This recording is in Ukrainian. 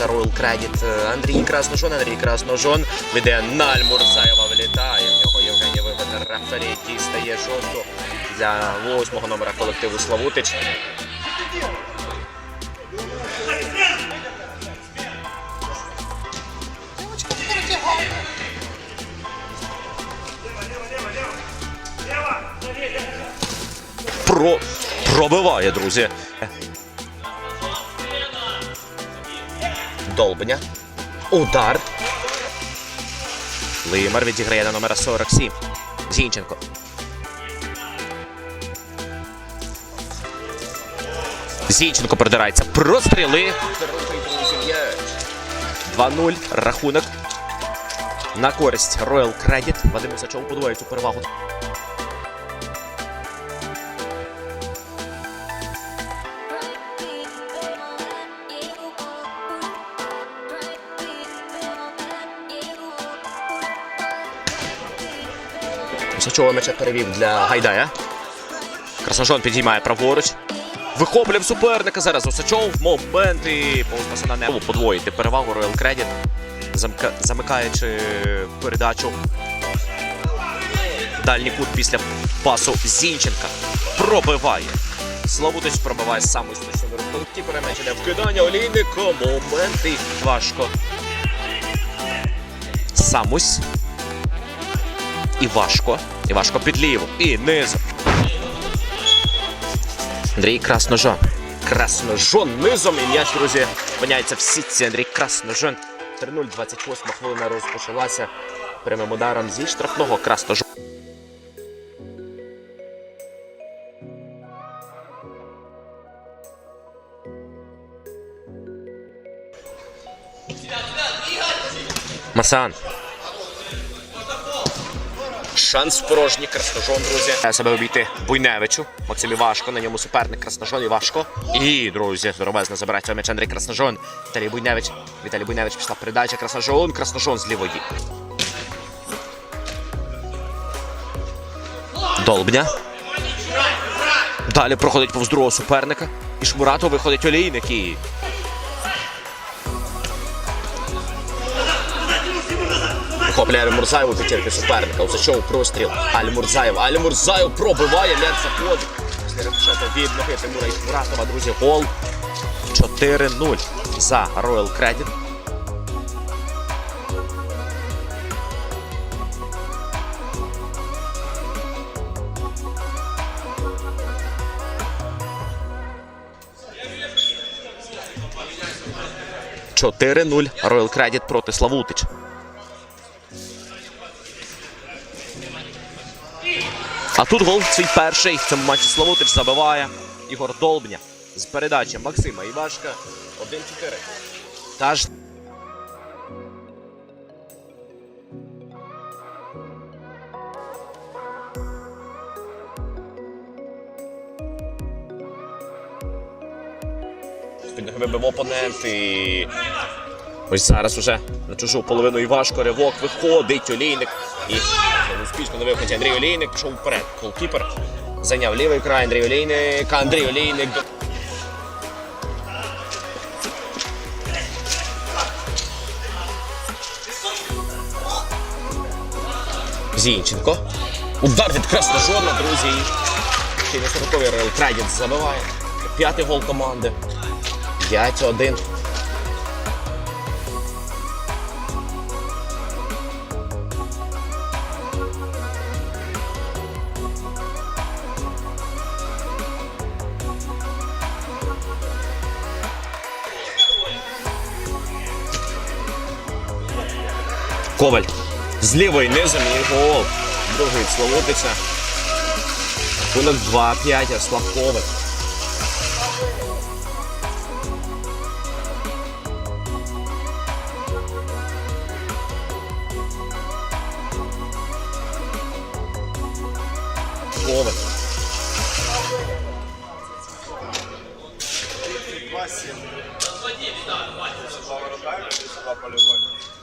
Royal Credit. Андрій Красножон, Андрій Красножон веде на Альмурзаєва влітає. В нього Євгеній Виведер рефері дістає жовту для восьмого номера колективу Славутич. Про... Пробиває, друзі. Долбня. Удар. Лимар відіграє на номера 47. Зінченко. Зінченко продирається. Простріли. 2-0. Рахунок. На користь Royal Credit. Вадим Усачов подвоює цю перевагу. Усачова м'яча перевів для Гайдая. Красножон підіймає праворуч. Вихоплює суперника зараз Усачов. Момент і повз на небо подвоїти перевагу Royal Credit. Замка... Замикаючи передачу. Дальній кут після пасу Зінченка. Пробиває. Славутич пробиває саме істочно до рухунки. Перемечене вкидання олійника. Момент і важко. Самусь. І важко. І важко під ліву. І низом. Андрій Красножон. Красножон низом. І м'яч, друзі, опиняється в сітці. Андрій Красножон. 3-0, 28 хвилина розпочалася прямим ударом зі штрафного Красножон. Масан. Шанс порожній Красножон, друзі. Треба себе обійти Буйневичу. Максимі важко. На ньому суперник Красножон і важко. І, друзі, здоровезно забирає цього м'яч Андрій Красножон. Віталій Буйневич. Віталій Буйневич пішла передача. Красножон. Красножон з лівої. Долбня. Далі проходить повз другого суперника. І Шмуратов виходить олійник і. Вихопляє Альмурзаєву п'ятірки суперника. Усачов простріл. Альмурзаєв. Альмурзаєв пробиває, м'яч заходить. Після рикошету від ноги Тимура Ісмуратова, друзі, гол. 4-0 за Royal Credit. Чотири 0 Royal Credit проти Славутич. А тут гол свій перший. В цьому матчі Славутич забиває Ігор Долбня. З передачі Максима Івашка. 1-4. Та ж вибив опонент і ось зараз уже на чужу половину Івашко. Ривок виходить Олійник. І успішно на виході Андрій Олійник пішов вперед. Голкіпер зайняв лівий край Андрій Олійник. Андрій Олійник. Зінченко. Удар від Красножона, друзі. Ще на 40-й Реал Крадіт забиває. П'ятий гол команди. 5-1. Коваль. З лівої низом і гол. Другий Славутиця. Рахунок 2-5, Ярослав Коваль. Коваль. Два воротаря, два полювати.